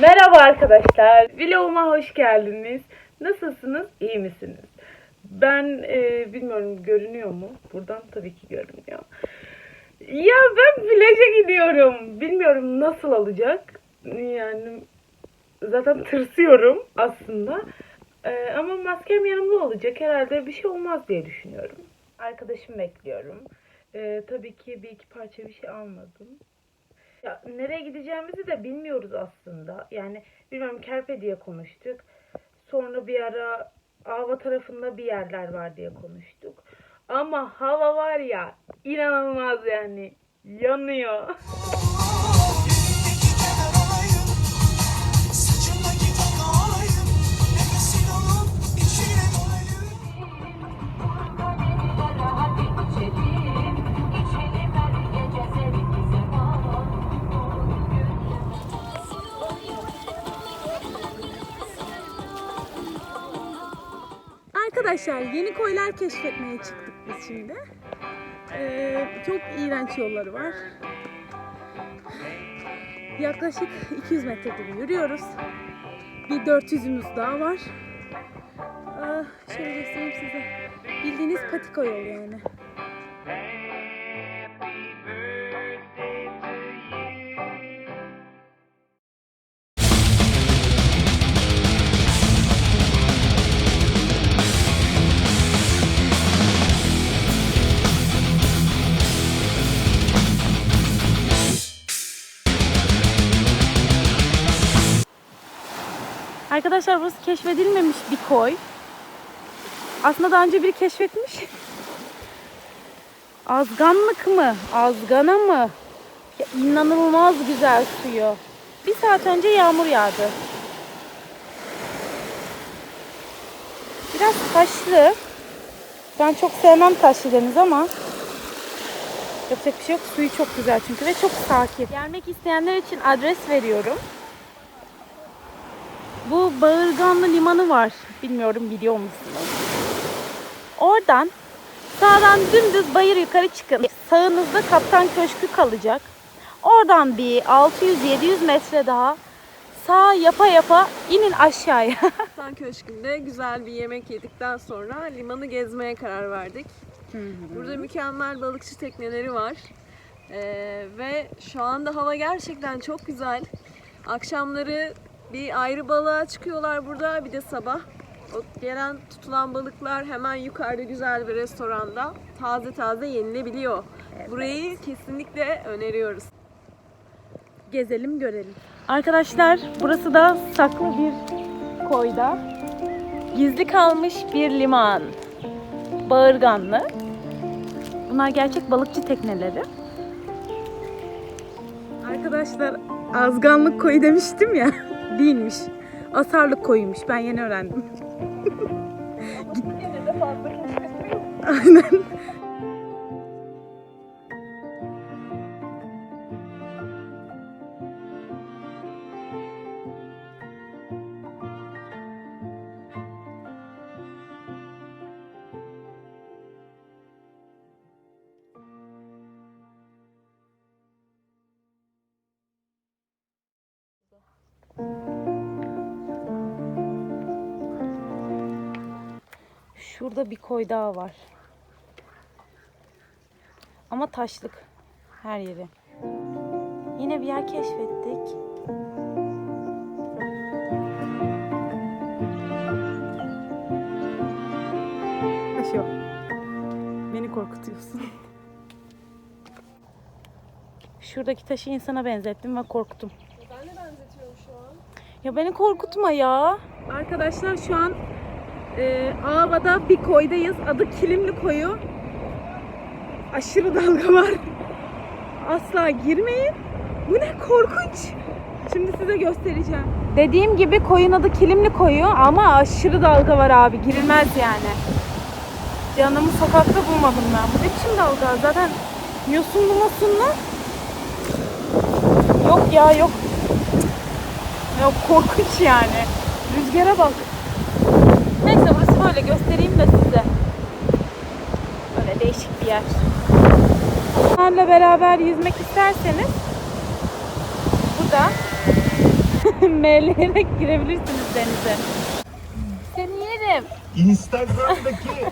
Merhaba arkadaşlar. Vloguma hoş geldiniz. Nasılsınız? İyi misiniz? Ben e, bilmiyorum görünüyor mu? Buradan tabii ki görünüyor. Ya ben plaja gidiyorum. Bilmiyorum nasıl olacak. Yani zaten tırsıyorum aslında. E, ama maskem yanımda olacak. Herhalde bir şey olmaz diye düşünüyorum. Arkadaşım bekliyorum. E, tabii ki bir iki parça bir şey almadım. Ya nereye gideceğimizi de bilmiyoruz aslında. Yani bilmiyorum Kerpe diye konuştuk. Sonra bir ara Ava tarafında bir yerler var diye konuştuk. Ama hava var ya inanılmaz yani. Yanıyor. Arkadaşlar yeni koylar keşfetmeye çıktık biz şimdi. Ee, çok iğrenç yolları var. Yaklaşık 200 metredir yürüyoruz. Bir 400'ümüz daha var. Ah, şöyle göstereyim size. Bildiğiniz patika yol yani. Arkadaşlar burası keşfedilmemiş bir koy. Aslında daha önce biri keşfetmiş. Azganlık mı? Azgana mı? Ya inanılmaz güzel suyu. Bir saat önce yağmur yağdı. Biraz taşlı. Ben çok sevmem taşlı deniz ama yapacak bir şey yok. Suyu çok güzel çünkü ve çok sakin. Gelmek isteyenler için adres veriyorum. Bu Bağırganlı Limanı var. Bilmiyorum biliyor musunuz? Oradan sağdan dümdüz bayır yukarı çıkın. Sağınızda Kaptan Köşkü kalacak. Oradan bir 600-700 metre daha sağ yapa yapa inin aşağıya. Kaptan Köşkü'nde güzel bir yemek yedikten sonra limanı gezmeye karar verdik. Burada mükemmel balıkçı tekneleri var. Ee, ve şu anda hava gerçekten çok güzel. Akşamları bir ayrı balığa çıkıyorlar burada bir de sabah. O gelen tutulan balıklar hemen yukarıda güzel bir restoranda taze taze yenilebiliyor. Burayı kesinlikle öneriyoruz. Gezelim görelim. Arkadaşlar burası da saklı bir koyda. Gizli kalmış bir liman. Bağırganlı. Bunlar gerçek balıkçı tekneleri. Arkadaşlar azganlık koyu demiştim ya. Değilmiş. Asarlık koyuymuş. Ben yeni öğrendim. Aynen. Şurada bir koy daha var. Ama taşlık her yeri. Yine bir yer keşfettik. Taş yok. Beni korkutuyorsun. Şuradaki taşı insana benzettim ve korktum. Ben de benzetiyorum şu an. Ya beni korkutma ya. Arkadaşlar şu an e, Ava'da bir koydayız. Adı Kilimli Koyu. Aşırı dalga var. Asla girmeyin. Bu ne korkunç. Şimdi size göstereceğim. Dediğim gibi koyun adı Kilimli Koyu ama aşırı dalga var abi. Girilmez yani. Canımı sokakta bulmadım ben. Bu ne biçim dalga? Zaten yosunlu mosunlu. Yok ya yok. Yok korkunç yani. Rüzgara bak. Neyse burası böyle göstereyim de size. Böyle değişik bir yer. Onlarla beraber yüzmek isterseniz burada meyleyerek girebilirsiniz denize. Seni yerim. Instagram'daki